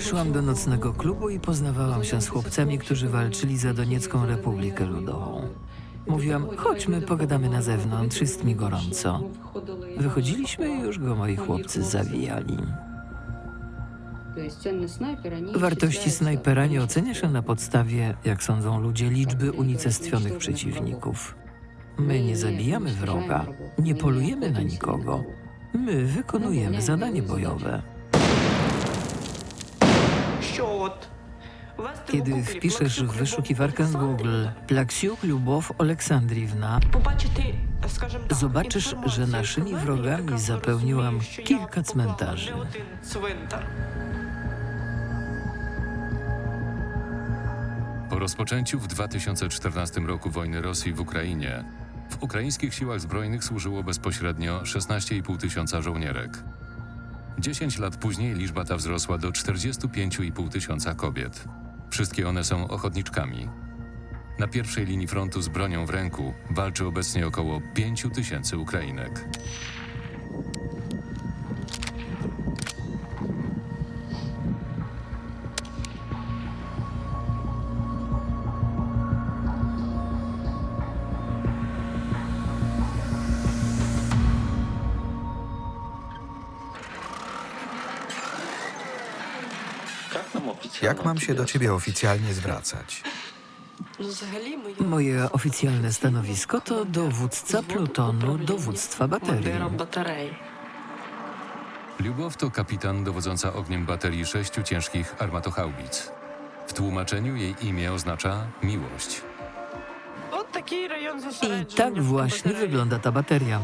Szłam do nocnego klubu i poznawałam się z chłopcami, którzy walczyli za Doniecką Republikę Ludową. Mówiłam, chodźmy, pogadamy na zewnątrz, jest mi gorąco. Wychodziliśmy i już go moi chłopcy zawijali. Wartości snajpera nie ocenia się na podstawie, jak sądzą ludzie, liczby unicestwionych przeciwników. My nie zabijamy wroga, nie polujemy na nikogo. My wykonujemy zadanie bojowe. Kiedy wpiszesz w wyszukiwarkę Google Plaksiuk Lubow Oleksandriwna, Zobaczysz, że naszymi wrogami zapełniłam kilka cmentarzy. Po rozpoczęciu w 2014 roku wojny Rosji w Ukrainie, w ukraińskich siłach zbrojnych służyło bezpośrednio 16,5 tysiąca żołnierek. 10 lat później liczba ta wzrosła do 45,5 tysiąca kobiet. Wszystkie one są ochotniczkami. Na pierwszej linii frontu z bronią w ręku walczy obecnie około 5 tysięcy Ukrainek. Jak mam się do ciebie oficjalnie zwracać? Moje oficjalne stanowisko to dowódca plutonu dowództwa baterii. Lubow to kapitan dowodząca ogniem baterii sześciu ciężkich armatochaubic. W tłumaczeniu jej imię oznacza miłość. I tak właśnie wygląda ta bateria.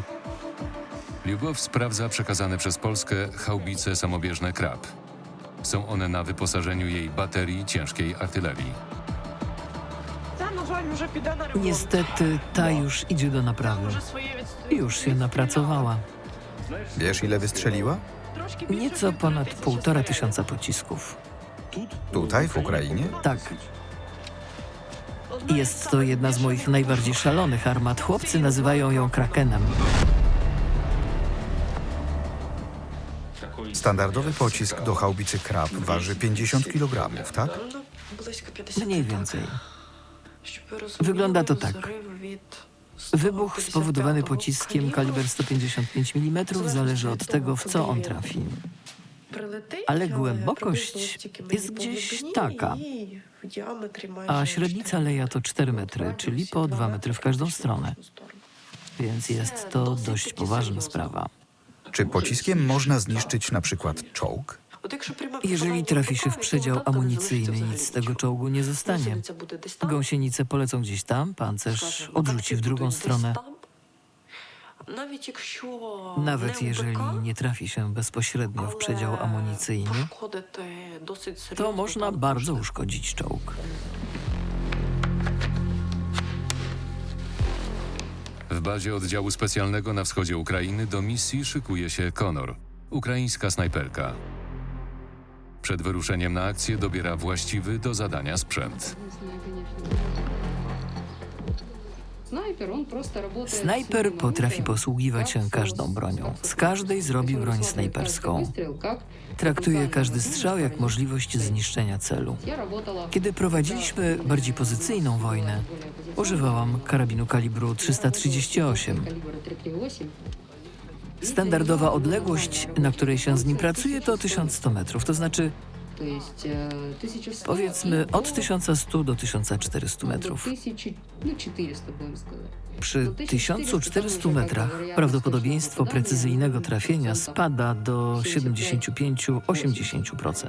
Lubow sprawdza przekazane przez Polskę haubice samobieżne Krab. Są one na wyposażeniu jej baterii ciężkiej artylerii. Niestety ta już idzie do naprawy. Już się napracowała. Wiesz, ile wystrzeliła? Nieco ponad półtora tysiąca pocisków. Tutaj, w Ukrainie? Tak. Jest to jedna z moich najbardziej szalonych armat. Chłopcy nazywają ją Krakenem. Standardowy pocisk do haubicy Krab waży 50 kg, tak? Mniej więcej. Wygląda to tak. Wybuch spowodowany pociskiem kaliber 155 mm zależy od tego, w co on trafi. ale głębokość jest gdzieś taka, A średnica leja to 4 metry, czyli po 2 metry w każdą stronę. Więc jest to dość poważna sprawa. Czy pociskiem można zniszczyć na przykład czołg? Jeżeli trafi się w przedział amunicyjny, nic z tego czołgu nie zostanie. Gąsienice polecą gdzieś tam, pancerz odrzuci w drugą stronę. Nawet jeżeli nie trafi się bezpośrednio w przedział amunicyjny, to można bardzo uszkodzić czołg. W bazie oddziału specjalnego na wschodzie Ukrainy do misji szykuje się Konor, ukraińska snajperka. Przed wyruszeniem na akcję dobiera właściwy do zadania sprzęt. Snajper potrafi posługiwać się każdą bronią. Z każdej zrobi broń snajperską. Traktuje każdy strzał jak możliwość zniszczenia celu. Kiedy prowadziliśmy bardziej pozycyjną wojnę, używałam karabinu kalibru 338. Standardowa odległość, na której się z nim pracuje, to 1100 metrów, to znaczy powiedzmy od 1100 do 1400 metrów. Przy 1400 metrach prawdopodobieństwo precyzyjnego trafienia spada do 75-80%.